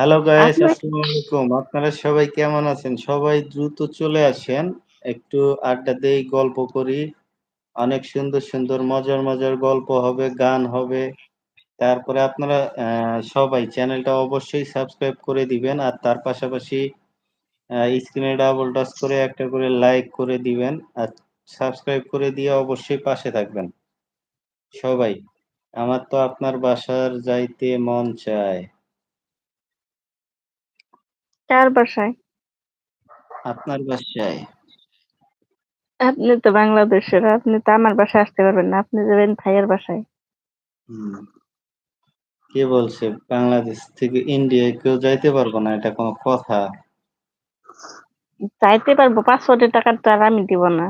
Hello guys আসসালামু আলাইকুম। আপনারা সবাই কেমন আছেন? সবাই দ্রুত চলে আসেন। একটু আড্ডা দেই, গল্প করি। অনেক সুন্দর, সুন্দর মজার, মজার গল্প হবে, গান হবে। তারপরে আপনারা সবাই চ্যানেলটা অবশ্যই সাবস্ক্রাইব করে দিবেন। আর তার পাশাপাশি স্ক্রিনে ডাবল টাচ করে একটা করে লাইক করে দিবেন। আর সাবস্ক্রাইব করে দিয়ে অবশ্যই পাশে থাকবেন। সবাই। আমার তো আপনার বাসার যাইতে মন চায়। কার বাসায়? আপনার বাসায়। আপনি তো বাংলাদেশের। আপনি তো আমার বাসায় আসতে পারবেন না। আপনি যাবেন ভাইয়ের বাসায়। কে বলছে বাংলাদেশ থেকে ইন্ডিয়ায় কেউ যাইতে পারব না? এটা কোনো কথা? যাইতে পারব। পাসপোর্টের টাকা তো আর আমি দিব না।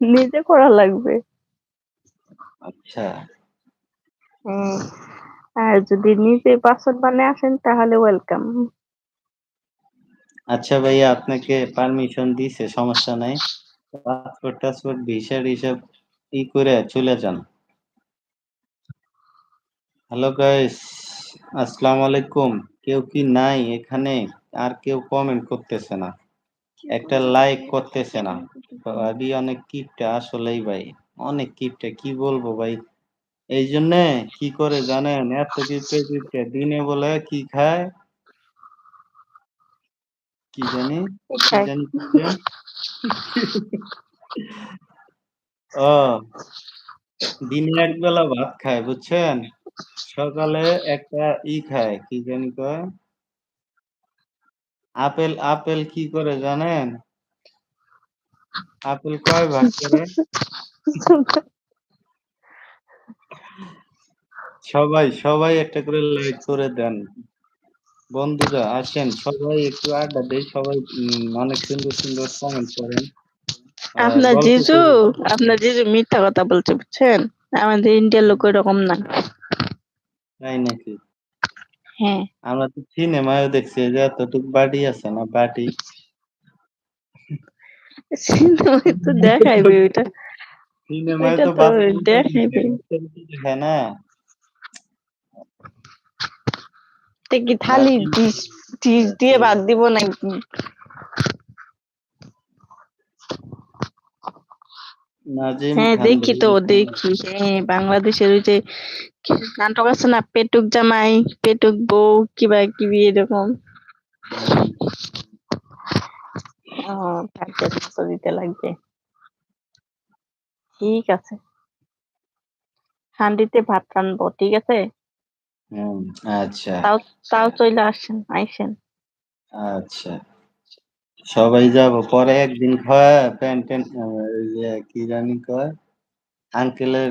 নিজে করা লাগবে। আচ্ছা। আর যদি নিজে পাসপোর্ট বানায় আসেন, তাহলে ওয়েলকাম। আচ্ছা ভাইয়া, আপনাকে পারমিশন দিছে, সমস্যা নাই। পাসপোর্ট-টাসপোর্ট ভিসা-টিসা ই করে চলে যান। হ্যালো গাইস আসসালামু আলাইকুম। কেউ কি নাই এখানে? আর কেউ কমেন্ট করতেছে না। একটা লাইক করতেছে না। ভাবি অনেক কিপটা, আসলেই ভাই। অনেক কিপটা, কি বলব ভাই। এইজন্যে কি করে জানেন? এত কিপটে, কিপটে দিনে বলে কি খায়? কি জানি? কি জানি ও দিনে একবেলা ভাত খায় বুঝছেন? সকালে একটা ই খায়, কি জানি কয়? আপেল, আপেল কি করে জানেন? আপেল কয় ভাগ করে? সবাই, সবাই একটা করে লাইক করে দেন। বন্ধুরা আসেন সবাই একটু আড্ডা দেই। সবাই অনেক সুন্দর, সুন্দর কমেন্ট করেন। আপনার জিজু, আপনার জিজু মিথ্যা কথা বলছে বুঝছেন? আমাদের ইন্ডিয়ার লোক ওইরকম না। তাই নাকি? হ্যাঁ। আমরা তো সিনেমায়ও দেখছি যে এতটুক বাটি আছে না বাটি। সিনেমায় তো দেখাইবে ওইটা। সিনেমায় তো দেখাইবে। দেখায় না। তে কি থালি নাজিম ডিশ, দিয়ে ভাত দিব নাকি? হ্যাঁ দেখি তো দেখি। হ্যাঁ বাংলাদেশের ওই যে নাটক আছে না? পেটুক জামাই, পেটুক বউ কিবা কিবি এরকম। দিতে লাগবে। ঠিক আছে। হান্ডিতে ভাত রানবো, ঠিক আছে? হুম, আচ্ছা। তাও তাও চইলা আসেন, আইসেন। আচ্ছা। সবাই যাব। পরে একদিন খায়া আ ওই যে কি জানি কয়? আঙ্কেলের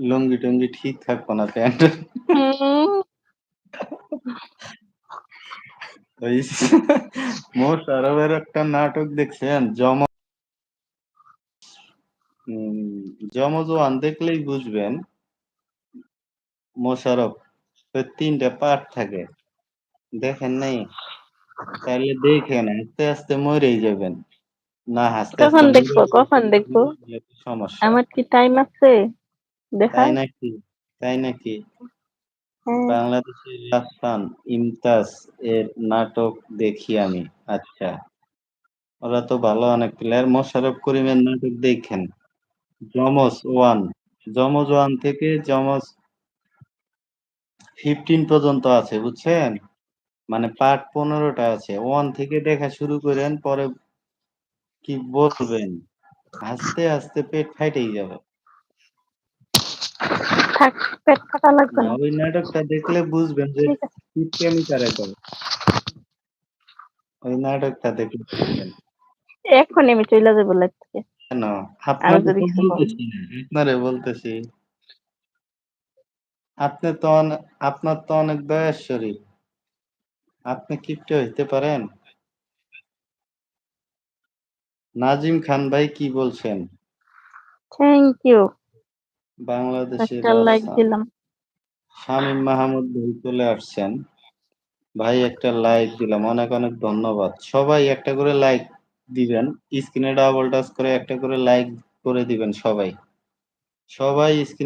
লুঙ্গি-টুঙ্গি ঠিক থাকব না প্যান্ট। হুম। ওই মোশাররফের একটা নাটক দেখছেন? যম হুম, যমজ 1 দেখলেই বুঝবেন। মোশাররফ এর ৩ টা পার্ট থাকে। দেখেন নাই? তাইলে দেখেন আস্তে, আস্তে মইরেই যাবেন। না হাসতে, কখন দেখব, কখন দেখব? সমস্যা। আমার কি টাইম আছে তাই নাকি? তাই নাকি? হ্যাঁ। বাংলাদেশের রাজস্থান ইমতাজ এর নাটক দেখি আমি। আচ্ছা। ওরা তো ভালো অনেক প্লেয়ার। মোশাররফ করিমের নাটক দেখেন যমজ 1, যমজ ওয়ান থেকে যমজ 15 পর্যন্ত আছে বুঝছেন? মানে পার্ট পনেরোটা আছে। ওয়ান থেকে দেখা শুরু করেন পরে কি বলবেন? আস্তে আস্তে পেট ফাইটাই যাবে। পেট লাগবে না। ওই নাটকটা দেখলে বুঝবেন যে আছে। কারে করে। ওই নাটকটা দেখলে। এক্ষুনি আমি চইলা যাব থেকে। কেন? আমি আপনারে বলতেছি। আপনি তো আপনার তো অনেক দয়ার শরীর। আপনি কিপটে হইতে পারেন? নাজিম খান ভাই কি বলছেন? Thank you. বাংলাদেশের লাইক দিলাম। শামীম মাহমুদ ভাই চলে আসছেন। ভাই একটা লাইক দিলাম। অনেক, অনেক ধন্যবাদ। সবাই একটা করে লাইক দিবেন। স্ক্রিনে ডাবল টাচ করে একটা করে লাইক করে দিবেন সবাই। সবাই স্ক্রিন